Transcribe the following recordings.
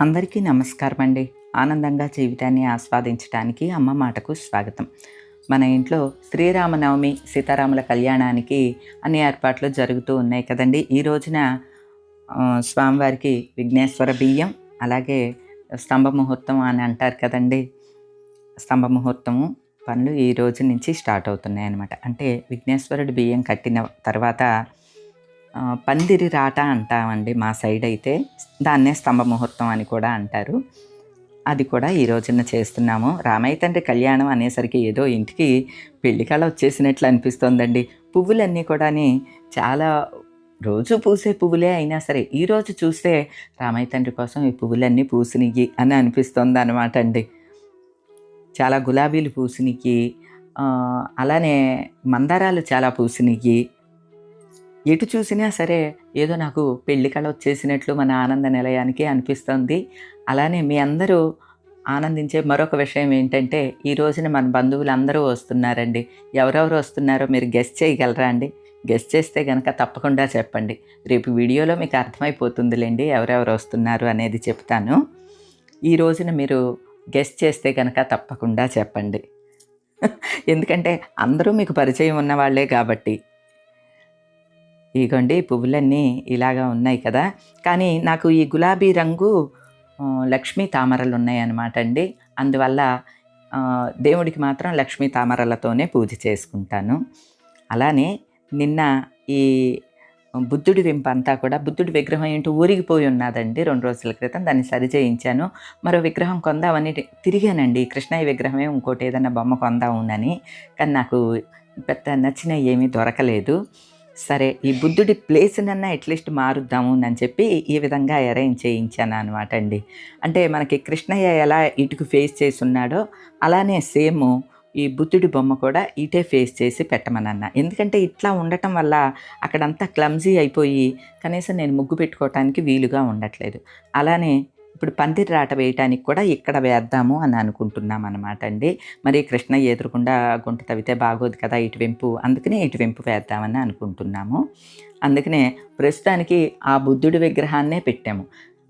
అందరికీ నమస్కారం అండి ఆనందంగా జీవితాన్ని ఆస్వాదించడానికి అమ్మ మాటకు స్వాగతం. మన ఇంట్లో శ్రీరామనవమి సీతారాముల కళ్యాణానికి అన్ని ఏర్పాట్లు జరుగుతూ ఉన్నాయి కదండి. ఈ రోజున స్వామివారికి విఘ్నేశ్వర బియ్యం అలాగే స్తంభ ముహూర్తం అని అంటారు కదండి. స్తంభ ముహూర్తము పనులు ఈ రోజు నుంచి స్టార్ట్ అవుతున్నాయి అన్నమాట అంటే విఘ్నేశ్వరుడి బియ్యం కట్టిన తర్వాత పందిరి రాట అంటామండి మా సైడ్ అయితే. దాన్నే స్తంభ ముహూర్తం అని కూడా అంటారు. అది కూడా ఈ రోజున చేస్తున్నాము. రామయ్య తండ్రి కళ్యాణం అనేసరికి ఏదో ఇంటికి పెళ్ళి కళ వచ్చేసినట్లు అనిపిస్తోందండి. పువ్వులన్నీ కూడాని చాలా రోజు పూసే పువ్వులే అయినా సరే ఈరోజు చూస్తే రామయ్య తండ్రి కోసం ఈ పువ్వులన్నీ పూసినయ్యి అని అనిపిస్తుంది అనమాట అండి. చాలా గులాబీలు పూసినయ్యి అలానే మందారాలు చాలా పూసినయ్యి ఎటు చూసినా సరే ఏదో నాకు పెళ్ళి కళ వచ్చేసినట్లు మన ఆనంద నిలయానికి అనిపిస్తుంది. అలానే మీ అందరూ ఆనందించే మరొక విషయం ఏంటంటే ఈ రోజున మన బంధువులు అందరూ వస్తున్నారండి. ఎవరెవరు వస్తున్నారో మీరు గెస్ట్ చేయగలరా అండి? గెస్ట్ చేస్తే కనుక తప్పకుండా చెప్పండి. రేపు వీడియోలో మీకు అర్థమైపోతుందిలేండి ఎవరెవరు వస్తున్నారు అనేది చెప్తాను. ఈ రోజున మీరు గెస్ట్ చేస్తే కనుక తప్పకుండా చెప్పండి. ఎందుకంటే అందరూ మీకు పరిచయం ఉన్న వాళ్ళే కాబట్టి. ఇగోండి పువ్వులన్నీ ఇలాగా ఉన్నాయి కదా. కానీ నాకు ఈ గులాబీ రంగు లక్ష్మీ తామరలు ఉన్నాయన్నమాట అండి. అందువల్ల దేవుడికి మాత్రం లక్ష్మీ తామరలతోనే పూజ చేసుకుంటాను. అలానే నిన్న ఈ బుద్ధుడి వింప అంతా కూడా బుద్ధుడి విగ్రహం ఏంటో ఊరిగిపోయి ఉన్నదండి రెండు రోజుల క్రితం. దాన్ని సరి చేయించాను. మరో విగ్రహం కొందామని తిరిగానండి. కృష్ణయ్య విగ్రహమే ఇంకోటి ఏదైనా బొమ్మ కొందామునని. కానీ నాకు పెద్ద నచ్చిన ఏమీ దొరకలేదు. సరే ఈ బుద్ధుడి ప్లేస్నన్నా అట్లీస్ట్ మారుద్దాము అని చెప్పి ఈ విధంగా అరేంజ్ చేయించాను అనమాట అండి. అంటే మనకి కృష్ణయ్య ఎలా ఇటుకు ఫేస్ చేసి ఉన్నాడో అలానే సేమ్ ఈ బుద్ధుడి బొమ్మ కూడా ఇటే ఫేస్ చేసి పెట్టమనన్నా. ఎందుకంటే ఇట్లా ఉండటం వల్ల అక్కడంతా క్లమ్జీ అయిపోయి కనీసం నేను ముగ్గు పెట్టుకోవటానికి వీలుగా ఉండట్లేదు. అలానే ఇప్పుడు పందిరి రాట వేయటానికి కూడా ఇక్కడ వేద్దాము అని అనుకుంటున్నాం అనమాట అండి. మరి కృష్ణ ఎదురుకుండా గుంట తవ్వితే బాగోదు కదా ఇటువైపు. అందుకనే ఇటువైపు వేద్దామని అనుకుంటున్నాము. అందుకనే ప్రస్తుతానికి ఆ బుద్ధుడి విగ్రహాన్నే పెట్టాము.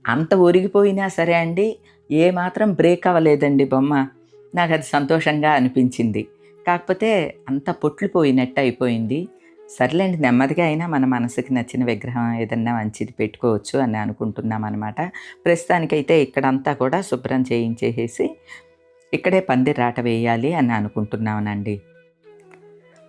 అంత ఒరిగిపోయినా సరే అండి ఏమాత్రం బ్రేక్ అవ్వలేదండి బొమ్మ. నాకు అది సంతోషంగా అనిపించింది. కాకపోతే అంత పొట్లు పోయినట్టు అయిపోయింది. సర్లేండి నెమ్మదిగా అయినా మన మనసుకి నచ్చిన విగ్రహం ఏదన్నా మంచిది పెట్టుకోవచ్చు అని అనుకుంటున్నాం అనమాట ప్రస్తుతానికైతే ఇక్కడంతా కూడా శుభ్రం చేయించేసేసి ఇక్కడే పందిరాట రాట వేయాలి అని అనుకుంటున్నామనండి.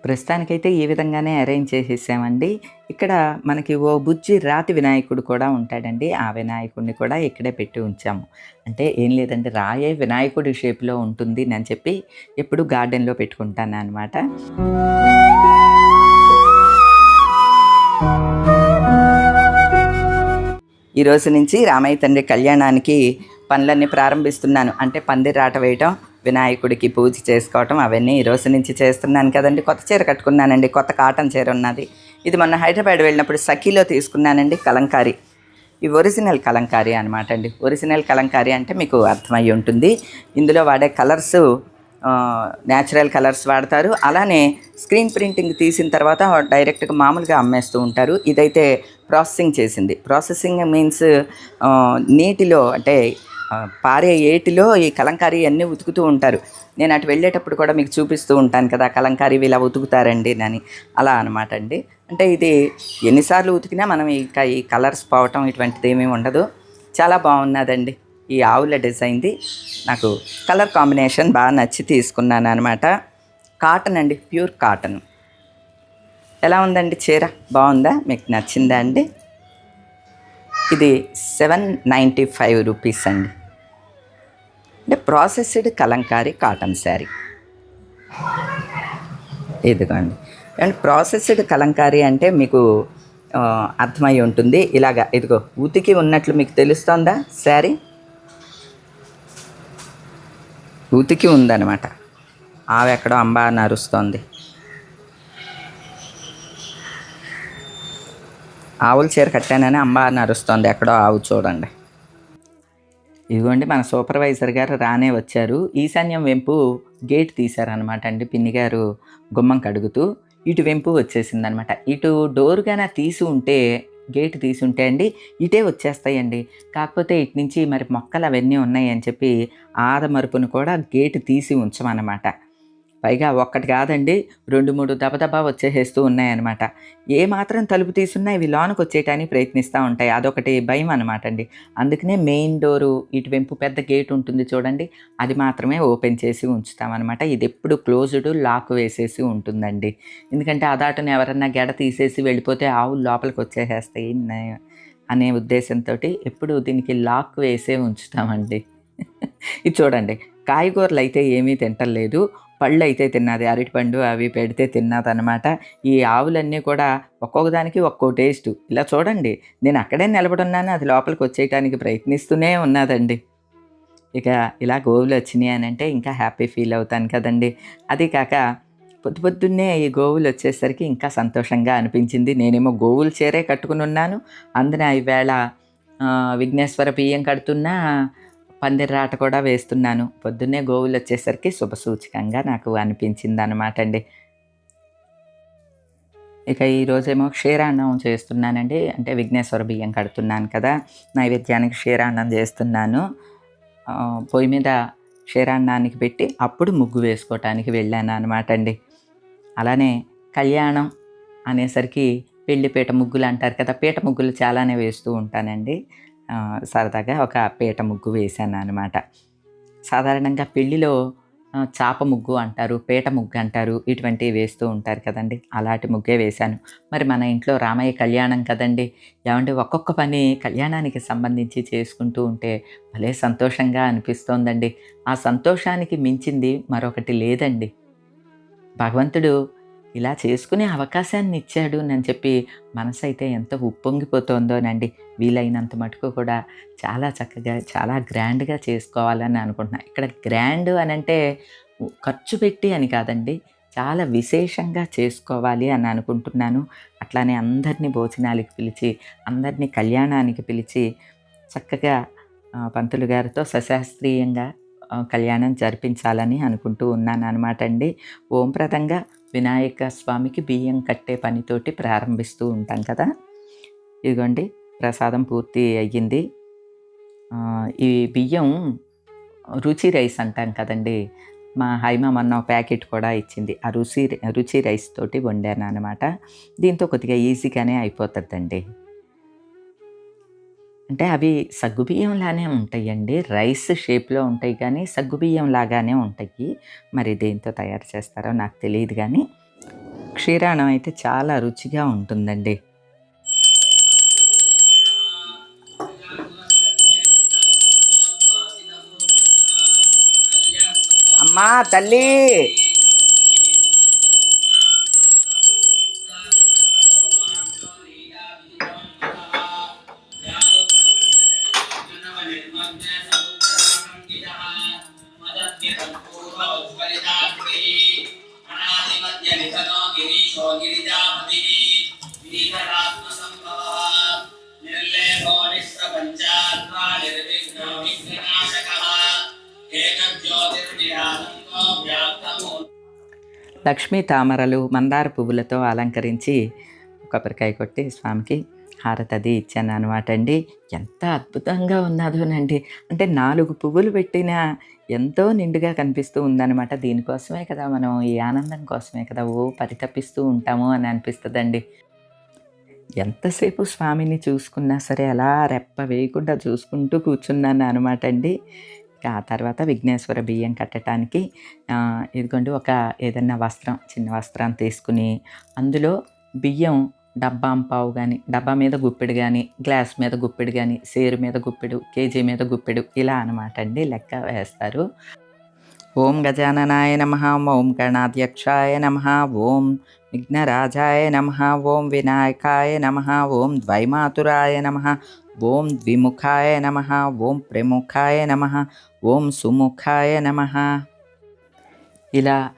ప్రస్తుతానికైతే ఈ విధంగానే అరేంజ్ చేసేసామండి. ఇక్కడ మనకి ఓ బుజ్జి రాతి వినాయకుడు కూడా ఉంటాడండి. ఆ వినాయకుడిని కూడా ఇక్కడే పెట్టి ఉంచాము. అంటే ఏం లేదండి రాయే వినాయకుడి షేప్లో ఉంటుంది అని చెప్పి ఎప్పుడు గార్డెన్లో పెట్టుకుంటాను అనమాట ఈ రోజు నుంచి రామయ్య తండ్రి కళ్యాణానికి పనులన్నీ ప్రారంభిస్తున్నాను. అంటే పందిరాట వేయటం వినాయకుడికి పూజ చేసుకోవటం అవన్నీ ఈ రోజు నుంచి చేస్తున్నాను కదండి. కొత్త చీర కట్టుకున్నానండి. కొత్త కాటన్ చీర ఉన్నది. ఇది మొన్న హైదరాబాద్ వెళ్ళినప్పుడు సఖీలో తీసుకున్నానండి కలంకారీ. ఈ ఒరిజినల్ కలంకారీ అనమాట అండి. ఒరిజినల్ కలంకారీ అంటే మీకు అర్థమై ఉంటుంది. ఇందులో వాడే కలర్స్ న్యాచురల్ కలర్స్ వాడతారు. అలానే స్క్రీన్ ప్రింటింగ్ తీసిన తర్వాత డైరెక్ట్గా మామూలుగా అమ్మేస్తూ ఉంటారు. ఇదైతే ప్రాసెసింగ్ చేసింది. ప్రాసెసింగ్ మీన్స్ నీటిలో అంటే పారే ఏటిలో ఈ కలంకారీ అన్నీ ఉతుకుతూ ఉంటారు. నేను అటు వెళ్ళేటప్పుడు కూడా మీకు చూపిస్తూ ఉంటాను కదా కలంకారీ ఇలా ఉతుకుతారండి అని. అలా అనమాట అండి. అంటే ఇది ఎన్నిసార్లు ఉతికినా మనం ఇంకా ఈ కలర్స్ పోవటం ఇటువంటిది ఏమీ ఉండదు. చాలా బాగున్నదండి ఈ ఆవుల డిజైన్ది నాకు కలర్ కాంబినేషన్ బాగా నచ్చి తీసుకున్నాను అనమాట కాటన్ అండి ప్యూర్ కాటన్. ఎలా ఉందండి చీర? బాగుందా? మీకు నచ్చిందా అండి? ఇది సెవెన్ నైంటీ ఫైవ్ రూపీస్ అండి. అంటే ప్రాసెస్డ్ కలంకారీ కాటన్ శారీ. ఇదిగోండి. అండ్ ప్రాసెస్డ్ కలంకారీ అంటే మీకు అర్థమై ఉంటుంది. ఇలాగా ఇదిగో ఉతికి ఉన్నట్లు మీకు తెలుస్తోందా శారీ? ఉతికి ఉందన్నమాట. ఆమె ఎక్కడో అంబా అని అరుస్తోంది ఆవుల చీర కట్టానని అమ్మ అని అరుస్తోంది ఎక్కడో ఆవు చూడండి. ఇదిగోండి మన సూపర్వైజర్ గారు రానే వచ్చారు. ఈశాన్యం వెంపు గేట్ తీశారనమాట అండి పిన్ని గారు గుమ్మం కడుగుతూ. ఇటు వెంపు వచ్చేసిందనమాట ఇటు డోర్గా తీసి ఉంటే గేట్ ఉంటే అండి ఇటే వచ్చేస్తాయండి. కాకపోతే ఇటు నుంచి మరి మొక్కలు అవన్నీ ఉన్నాయని చెప్పి ఆదమరుపును కూడా గేటు తీసి ఉంచమన్నమాట. పైగా ఒక్కటి కాదండి రెండు మూడు దబదబా వచ్చేసేస్తూ ఉన్నాయన్నమాట. ఏ మాత్రం తలుపు తీసున్నా ఇవి లోనకు వచ్చేయటానికి ప్రయత్నిస్తూ ఉంటాయి. అదొకటి భయం అనమాట అండి అందుకనే మెయిన్ డోరు ఇటువైపు పెద్ద గేట్ ఉంటుంది చూడండి అది మాత్రమే ఓపెన్ చేసి ఉంచుతామన్నమాట. ఇది ఎప్పుడు క్లోజ్డ్ లాక్ వేసేసి ఉంటుందండి. ఎందుకంటే అదాటను ఎవరన్నా గెడ తీసేసి వెళ్ళిపోతే ఆవులు లోపలికి వచ్చేసేస్తాయి అనే ఉద్దేశంతో ఎప్పుడు దీనికి లాక్ వేసే ఉంచుతామండి. ఇది చూడండి కాయగూరలు అయితే ఏమీ తింటలేదు. పళ్ళు అయితే తిన్నది అరటిపండు అవి పెడితే తిన్నదనమాట ఈ ఆవులన్నీ కూడా ఒక్కొక్క దానికి ఒక్కో టేస్ట్. ఇలా చూడండి నేను అక్కడే నిలబడున్నాను అది లోపలికి వచ్చేయటానికి ప్రయత్నిస్తూనే ఉన్నదండి. ఇక ఇలా గోవులు వచ్చినాయి అని అంటే ఇంకా హ్యాపీ ఫీల్ అవుతాను కదండి. అది కాక పొద్దు పొద్దున్నే ఈ గోవులు వచ్చేసరికి ఇంకా సంతోషంగా అనిపించింది. నేనేమో గోవులు చీరే కట్టుకుని ఉన్నాను. అందున ఈవేళ విఘ్నేశ్వర బియ్యం కడుతున్నా పందిరాట కూడా వేస్తున్నాను. పొద్దున్నే గోవులు వచ్చేసరికి శుభసూచకంగా నాకు అనిపించింది అనమాట అండి. ఇక ఈరోజేమో క్షీరాన్నం చేస్తున్నానండి. అంటే విఘ్నేశ్వర బియ్యం కడుతున్నాను కదా. నైవేద్యానికి క్షీరాన్నం చేస్తున్నాను. పొయ్యి మీద క్షీరాన్నానికి పెట్టి అప్పుడు ముగ్గు వేసుకోవటానికి వెళ్ళాను అనమాట అండి. అలానే కళ్యాణం అనేసరికి పెళ్ళి పీట ముగ్గులు అంటారు కదా. పీట ముగ్గులు చాలానే వేస్తూ ఉంటానండి. సరదాగా ఒక పీట ముగ్గు వేశాను అనమాట సాధారణంగా పెళ్ళిలో చాప ముగ్గు అంటారు పీట ముగ్గు అంటారు ఇటువంటివి వేస్తూ ఉంటారు కదండి. అలాంటి ముగ్గే వేశాను. మరి మన ఇంట్లో రామయ్య కళ్యాణం కదండి. ఏమంటే ఒక్కొక్క పని కళ్యాణానికి సంబంధించి చేసుకుంటూ ఉంటే భలే సంతోషంగా అనిపిస్తోందండి. ఆ సంతోషానికి మించింది మరొకటి లేదండి. భగవంతుడు ఇలా చేసుకునే అవకాశాన్ని ఇచ్చాడు అని చెప్పి మనసు అయితే ఎంత ఉప్పొంగిపోతుందోనండి వీలైనంత మటుకు కూడా చాలా చక్కగా చాలా గ్రాండ్గా చేసుకోవాలని అనుకుంటున్నా. ఇక్కడ గ్రాండ్ అని అంటే ఖర్చు పెట్టి అని కాదండి చాలా విశేషంగా చేసుకోవాలి అని అనుకుంటున్నాను. అట్లానే అందరినీ భోజనాలకి పిలిచి అందరినీ కళ్యాణానికి పిలిచి చక్కగా పంతులు గారితో సశాస్త్రీయంగా కళ్యాణం జరిపించాలని అనుకుంటూ ఉన్నాను అనమాట అండి ఓంప్రదంగా వినాయక స్వామికి బియ్యం కట్టే పనితోటి ప్రారంభిస్తూ ఉంటాం కదా. ఇదిగోండి ప్రసాదం పూర్తి అయ్యింది. ఈ బియ్యం రుచి రైస్ అంటాం కదండి. మా హైమ మొన్న ప్యాకెట్ కూడా ఇచ్చింది. ఆ రుచి రుచి రైస్ తోటి వండాను అనమాట దీంతో కొద్దిగా ఈజీగానే అయిపోతుందండి. అంటే అవి సగ్గుబియ్యంలానే ఉంటాయండి. రైస్ షేప్లో ఉంటాయి కానీ సగ్గుబియ్యం లాగానే ఉంటాయి. మరి దేంతో తయారు చేస్తారో నాకు తెలియదు కానీ క్షీరాణం అయితే చాలా రుచిగా ఉంటుందండి. అమ్మా తల్లి! లక్ష్మీ తామరలు మందార పువ్వులతో అలంకరించి కొబ్బరికాయ కొట్టి స్వామికి హారతది అది ఇచ్చాను అనమాట అండి. ఎంత అద్భుతంగా ఉన్నదోనండి. అంటే నాలుగు పువ్వులు పెట్టినా ఎంతో నిండుగా కనిపిస్తూ ఉందన్నమాట. దీనికోసమే కదా మనం ఈ ఆనందం కోసమే కదా ఓ పరితపిస్తూ ఉంటాము అని అనిపిస్తుందండి. ఎంతసేపు స్వామిని చూసుకున్నా సరే అలా రెప్ప వేయకుండా చూసుకుంటూ కూర్చున్నాను అనమాట అండి. ఆ తర్వాత విఘ్నేశ్వర బియ్యం కట్టడానికి ఇదిగోండి ఒక ఏదన్నా వస్త్రం చిన్న వస్త్రం తీసుకుని అందులో బియ్యం డబ్బా పావు కానీ డబ్బా మీద గుప్పెడు కానీ గ్లాస్ మీద గుప్పెడు కానీ సేరు మీద గుప్పెడు కేజీ మీద గుప్పెడు ఇలా అనమాట అండి లెక్క వేస్తారు. ఓం గజాననాయ నమ ఓం గణాధ్యక్షాయ నమ ఓం విఘ్నరాజాయ నమ ఓం వినాయకాయ నమ ఓం ద్వైమాతురాయ నమ ఓం ద్విముఖాయ నమ ఓం ప్రముఖాయ నమ ఓం సుముఖాయ నమ. ఇలా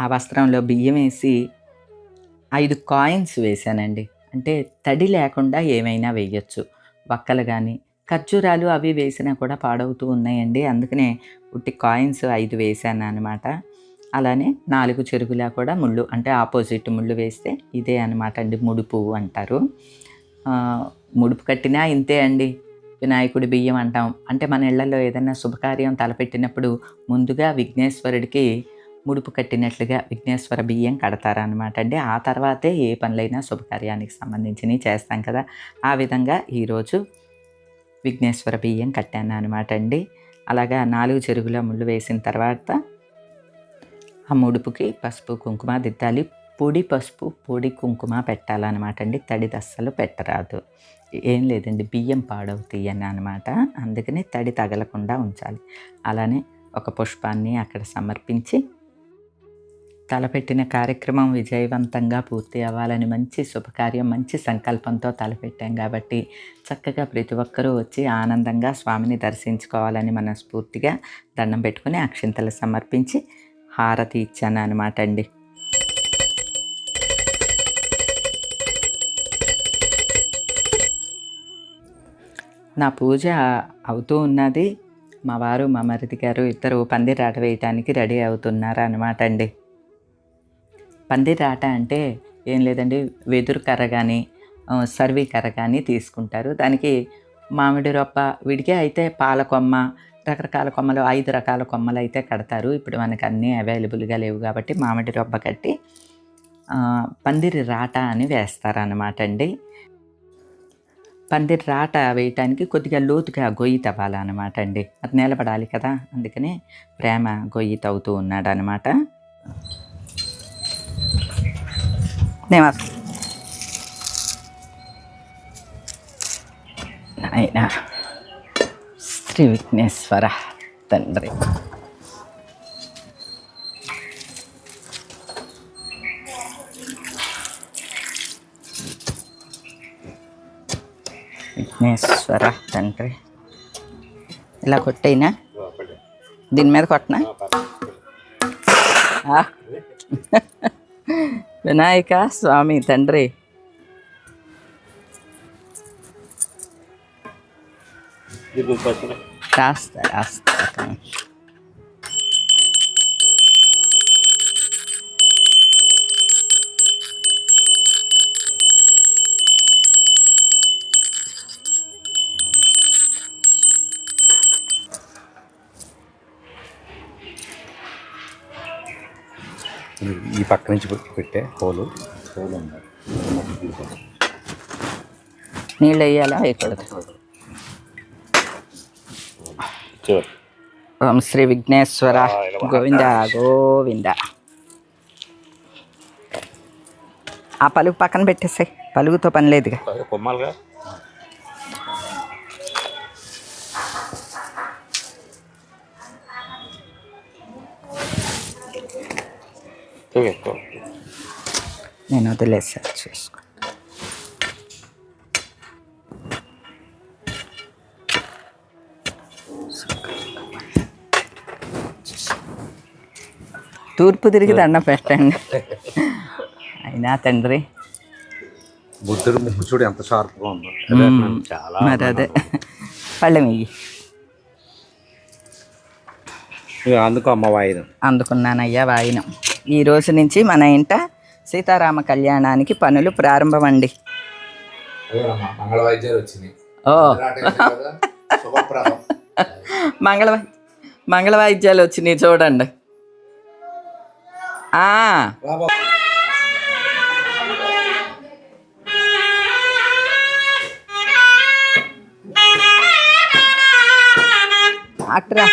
ఆ వస్త్రంలో బియ్యం వేసి ఐదు కాయిన్స్ వేశానండి. అంటే తడి లేకుండా ఏమైనా వేయచ్చు. వక్కలు కానీ ఖర్జూరాలు అవి వేసినా కూడా పాడవుతూ ఉన్నాయండి. అందుకనే ఉట్టి కాయిన్స్ ఐదు వేసాను అనమాట అలానే నాలుగు చెరుగులా కూడా ముళ్ళు అంటే ఆపోజిట్ ముళ్ళు వేస్తే ఇదే అనమాట అండి ముడుపు అంటారు. ముడుపు కట్టినా ఇంతే అండి. వినాయకుడి బియ్యం అంటాం. అంటే మన ఇళ్ళలో ఏదైనా శుభకార్యం తలపెట్టినప్పుడు ముందుగా విఘ్నేశ్వరుడికి ముడుపు కట్టినట్లుగా విఘ్నేశ్వర బియ్యం కడతారనమాట అండి. ఆ తర్వాతే ఏ పనులైనా శుభకార్యానికి సంబంధించినవి చేస్తాం కదా. ఆ విధంగా ఈరోజు విఘ్నేశ్వర బియ్యం కట్టాను అనమాట అండి. అలాగా నాలుగు చెరుగుల ముళ్ళు వేసిన తర్వాత ఆ ముడుపుకి పసుపు కుంకుమ దిద్దాలి పొడి పసుపు పొడి కుంకుమ పెట్టాలన్నమాట అండి. తడిది అస్సలు పెట్టరాదు. ఏం లేదండి బియ్యం పాడవుతాయి అని అనమాట అందుకని తడి తగలకుండా ఉంచాలి. అలానే ఒక పుష్పాన్ని అక్కడ సమర్పించి తలపెట్టిన కార్యక్రమం విజయవంతంగా పూర్తి అవ్వాలని మంచి శుభకార్యం మంచి సంకల్పంతో తలపెట్టాం కాబట్టి చక్కగా ప్రతి ఒక్కరూ వచ్చి ఆనందంగా స్వామిని దర్శించుకోవాలని మనస్ఫూర్తిగా దండం పెట్టుకుని అక్షింతలు సమర్పించి హారతి ఇచ్చాను అనమాట అండి. నా పూజ అవుతూ ఉన్నది. మా వారు మా మరిది గారు ఇద్దరు పందిరాట వేయటానికి రెడీ అవుతున్నారు అనమాట అండి. పందిరాట అంటే ఏం లేదండి వెదురు కర్ర కానీ సర్వీ కర్ర కానీ తీసుకుంటారు. దానికి మామిడి రొప్ప విడిగా అయితే పాల కొమ్మ రకరకాల కొమ్మలు ఐదు రకాల కొమ్మలు అయితే కడతారు. ఇప్పుడు మనకు అన్నీ అవైలబుల్గా లేవు కాబట్టి మామిడి రొబ్బ కట్టి పందిరి రాట అని వేస్తారనమాట అండి. పందిరి రాట వేయటానికి కొద్దిగా లోతుగా గొయ్యి తవ్వాలన్నమాట అండి. అది నిలబడాలి కదా అందుకని ప్రేమ గొయ్యి తవ్వుతూ ఉన్నాడు అనమాట నేను ఆయన శ్రీ విఘ్నేశ్వర తండ్రి. విఘ్నేశ్వర తండ్రి. ఇలా కొట్టయినా? దీని మీద కొట్టనా. వినాయక స్వామి తండ్రి. రాస్తా రాస్తా. ఈ పక్క నుంచి పెట్టే హోలు. హోల్ ఉంది నీళ్ళు వేయాలా? వేయకూడదు చూడు. ఓం శ్రీ విఘ్నేశ్వర గోవింద గోవింద. ఆ పలుగు పక్కన పెట్టేసాయి. పలుగుతో పని లేదుగా. కొమ్మాలుగా? ఎక్కువ నేను వదిలేసా చూసుకో తూర్పు తిరిగి దండం పెట్టండి అయినా తండ్రి బుద్ధుడు ముక్కు చూడు ఎంత షార్ప్గా ఉందో మ్మ్. చాలా మరి అదే పళ్ళెం ఇయ్యి ఇక అందుకు అమ్మ వాయిదం అందుకున్నానయ్యా వాయినం ఈ రోజు నుంచి మన ఇంట సీతారామ కళ్యాణానికి పనులు ప్రారంభమండి. ఓ. మంగళ మంగళ వాయిద్యాలు వచ్చినాయి చూడండి. అట్రా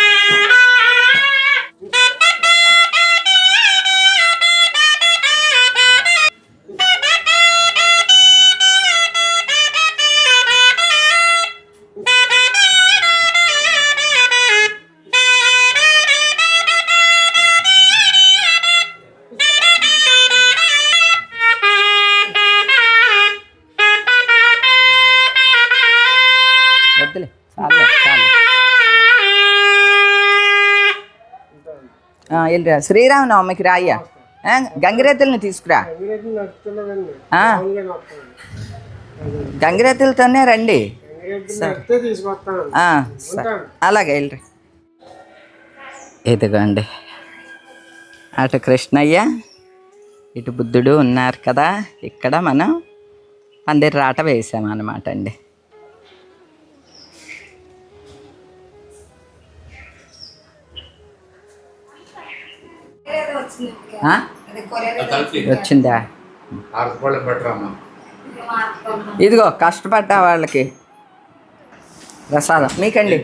వెళ్ళిరా? శ్రీరామనవమికి రాయ్యా? ఆ, గంగిరెద్దుల్ని తీసుకురా. గంగిరెద్దులతోనే రండి. సరే. సరే. అలాగే వెళ్ళి ఇదిగోండి. అటు కృష్ణయ్య ఇటు బుద్ధుడు ఉన్నారు కదా. ఇక్కడ మనం పందిరి రాట వేసామన్నమాట అండి. వచ్చిందా ఆరుకోళ్ళ బెటర్ అమ్మ. ఇదిగో కష్టపడ్డ వాళ్ళకి. ప్రసాదం. మీకండి.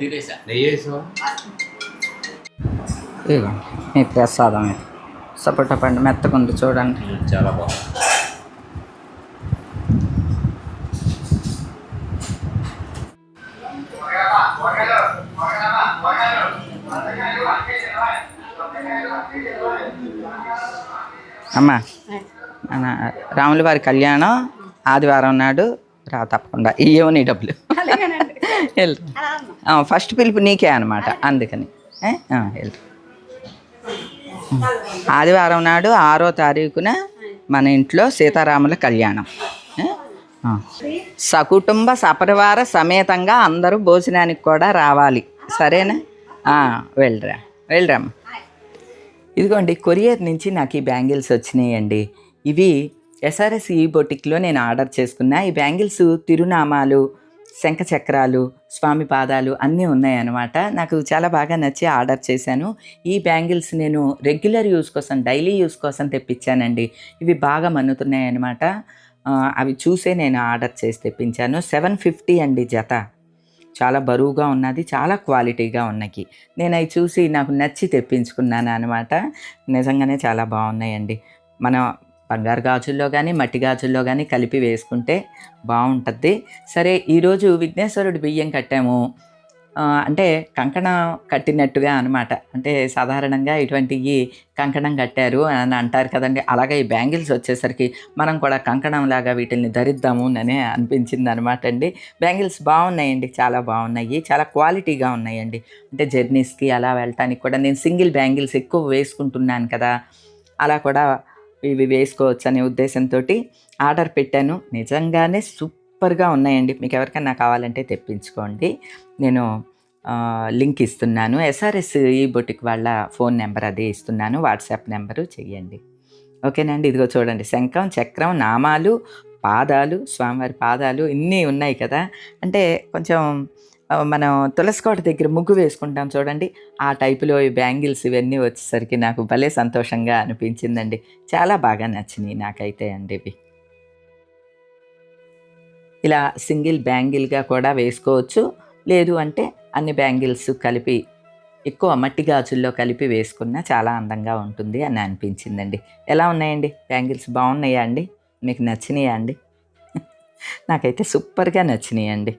ఇదిగో మీ ప్రసాదం ఇది. సపోటా పండు మెత్తకుంది చూడండి. చాలా బాగుంది. అమ్మా. మన రాముల వారి కళ్యాణం ఆదివారం నాడు రా తప్పకుండా. ఇయ్యవు నీ డబ్బులు. వెళ్ళు. ఆ, ఫస్ట్ పిలుపు నీకే అనమాట అందుకని. ఏ? ఆ, వెళ్ళు. ఆదివారం నాడు ఆరో తారీఖున మన ఇంట్లో సీతారాముల కళ్యాణం. సకుటుంబ సపరివార సమేతంగా అందరూ భోజనానికి కూడా రావాలి. సరేనా? వెళ్ళరా. వెళ్ళరమ్మా. ఇదిగోండి కొరియర్ నుంచి నాకు ఈ బ్యాంగిల్స్ వచ్చినాయండి. ఇవి ఎస్ఆర్ఎస్ ఈ బొటిక్లో నేను ఆర్డర్ చేసుకున్న ఈ బ్యాంగిల్స్ తిరునామాలు శంఖ చక్రాలు స్వామి పాదాలు అన్నీ ఉన్నాయన్నమాట. నాకు చాలా బాగా నచ్చి ఆర్డర్ చేశాను. ఈ బ్యాంగిల్స్ నేను రెగ్యులర్ యూస్ కోసం డైలీ యూస్ కోసం తెప్పించానండి. ఇవి బాగా మన్నుతున్నాయి అన్నమాట అవి చూసే నేను ఆర్డర్ చేసి తెప్పించాను. సెవెన్ ఫిఫ్టీ అండి జత. చాలా బరువుగా ఉన్నది చాలా క్వాలిటీగా ఉన్నాయి నేను అవి చూసి నాకు నచ్చి తెప్పించుకున్నాను అనమాట నిజంగానే చాలా బాగున్నాయండి. మన బంగారు గాజుల్లో కానీ మట్టి గాజుల్లో కానీ కలిపి వేసుకుంటే బాగుంటుంది. సరే ఈరోజు విఘ్నేశ్వరుడు బియ్యం కట్టాము. అంటే కంకణం కట్టినట్టుగా అనమాట అంటే సాధారణంగా ఇటువంటివి కంకణం కట్టారు అని అంటారు కదండి. అలాగే ఈ బ్యాంగిల్స్ వచ్చేసరికి మనం కూడా కంకణం లాగా వీటిని ధరిద్దాము అని అనిపించింది అనమాట అండి. బ్యాంగిల్స్ బాగున్నాయండి చాలా బాగున్నాయి చాలా క్వాలిటీగా ఉన్నాయండి. అంటే జర్నీస్కి అలా వెళ్ళటానికి కూడా నేను సింగిల్ బ్యాంగిల్స్ ఎక్కువ వేసుకుంటున్నాను కదా అలా కూడా ఇవి వేసుకోవచ్చు అనే ఉద్దేశంతో ఆర్డర్ పెట్టాను. నిజంగానే సూప్ సూపర్గా ఉన్నాయండి. మీకు ఎవరికైనా కావాలంటే తెప్పించుకోండి. నేను లింక్ ఇస్తున్నాను. ఎస్ఆర్ఎస్ ఈ బొటిక్ వాళ్ళ ఫోన్ నెంబర్ అదే ఇస్తున్నాను. వాట్సాప్ నెంబరు చెయ్యండి. ఓకేనండి ఇదిగో చూడండి. శంఖం చక్రం నామాలు పాదాలు స్వామివారి పాదాలు ఇన్ని ఉన్నాయి కదా. అంటే కొంచెం మనం తులసికోట దగ్గర ముగ్గు వేసుకుంటాం చూడండి. ఆ టైపులో ఈ బ్యాంగిల్స్ ఇవన్నీ వచ్చేసరికి నాకు భలే సంతోషంగా అనిపించిందండి. చాలా బాగా నచ్చినాయి నాకైతే అండి ఇవి. ఇలా సింగిల్ బ్యాంగిల్గా కూడా వేసుకోవచ్చు. లేదు అంటే అన్ని బ్యాంగిల్స్ కలిపి ఎక్కువ మట్టి గాజుల్లో కలిపి వేసుకున్నా చాలా అందంగా ఉంటుంది అని అనిపించిందండి. ఎలా ఉన్నాయండి? బ్యాంగిల్స్ బాగున్నాయా అండి? మీకు నచ్చినాయా అండి? నాకైతే సూపర్గా నచ్చినాయండి.